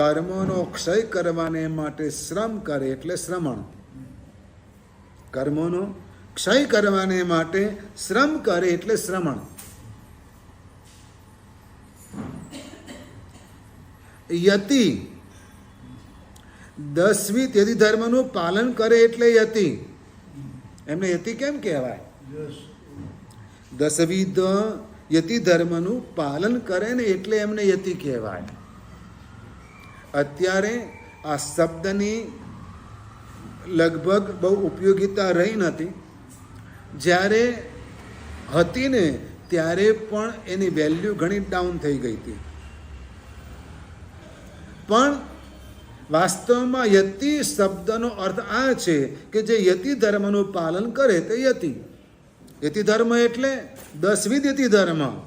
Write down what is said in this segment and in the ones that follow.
કર્મોનો ક્ષય કરવાને માટે શ્રમ કરે એટલે શ્રમણ. કર્મોનો ક્ષય કરવાને માટે શ્રમ કરે એટલે શ્રમણ. યતિ. દસમી યતિ ધર્મનું પાલન કરે એટલે યતિ. એમને યતિ કેમ કહેવાય? દસવી યતિ ધર્મનું પાલન કરે ને એટલે એમને યતિ કહેવાય. અત્યારે આ શબ્દની લગભગ બહુ ઉપયોગિતા રહી નથી. જ્યારે હતી ને, ત્યારે પણ એની વેલ્યુ ઘણી ડાઉન થઈ ગઈ હતી. પણ વાસ્તવમાં યતિ શબ્દનો અર્થ આ છે કે જે યતિ ધર્મનું પાલન કરે તે યતિ. યતિ ધર્મ એટલે દસવિધ યતિ ધર્મ.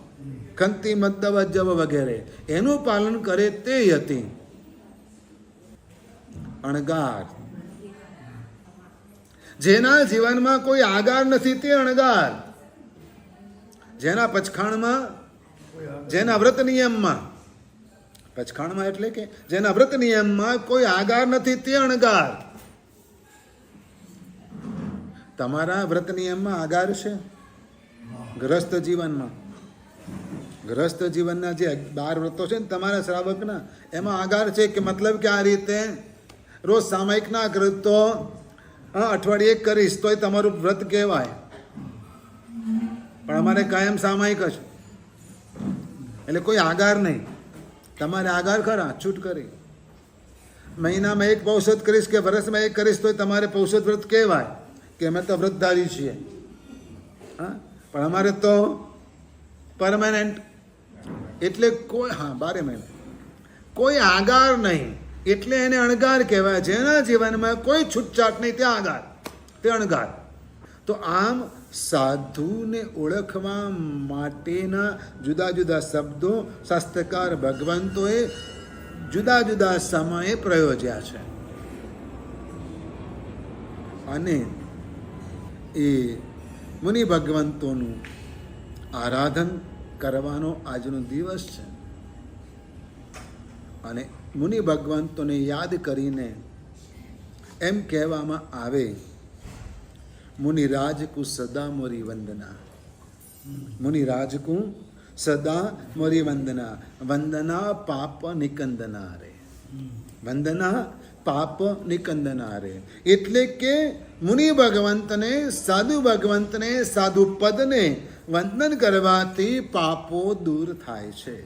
ખંતિ, મદ્દવ વગેરે. એનું પાલન કરે તે યતિ. અણગાર. જેના જીવનમાં કોઈ આગાર નથી તે અણગાર. જેના પચખાણમાં જેના વ્રત નિયમમાં પચખાણમાં એટલે કે જેના વ્રત નિયમમાં કોઈ આગાર નથી તે અણગાર. તમારા વ્રત નિયમમાં આગાર છે? ગ્રસ્ત જીવનમાં. ગ્રસ્ત જીવનના જે બાર વ્રતો છે ને તમારા શ્રાવકના, એમાં આગાર છે કે મતલબ કે આ રીતે રોજ સામાયિક ના કરું તો અઠવાડિયે કરીશ, તોય તમારું વ્રત કહેવાય. પણ અમારે કાયમ સામાયિક જ. એટલે કોઈ આગાર નહીં. તમારે આગાર ખરા, છૂટ કરી. મહિનામાં એક પૌષધ કરીશ કે વર્ષમાં એક કરીશ, તોય તમારે પૌષધ વ્રત કહેવાય કે અમે તો વ્રતધારી છીએ. હા? પણ અમારે તો પરમાનન્ટ એટલે કોઈ, હા, બારે મહિને. કોઈ આગાર નહીં. એટલે એને અણગાર કહેવાય જેના જીવનમાં કોઈ છૂટછાટ નહીં તે અણગાર. તે અણગાર. તો આમ સાધુને ઓળખવા માટેના જુદા જુદા શબ્દો શાસ્ત્રકાર ભગવંતોએ જુદા જુદા સમયે પ્રયોજ્યા છે. અને એ મુનિ ભગવંતોનું આરાધન કરવાનો આજનો દિવસ છે. અને મુનિ ભગવંતોને યાદ કરીને એમ કહેવામાં આવે, મુનિ રાજકુ સદા મોરી વંદના. મુનિરાજકુ સદા મોરી વંદના. વંદના પાપ નિકંદના રે. વંદના પાપ નિકંદના રે. એટલે કે મુનિ ભગવંતને, સાધુ ભગવંતને, સાધુ પદને વંદન કરવાથી પાપો દૂર થાય છે.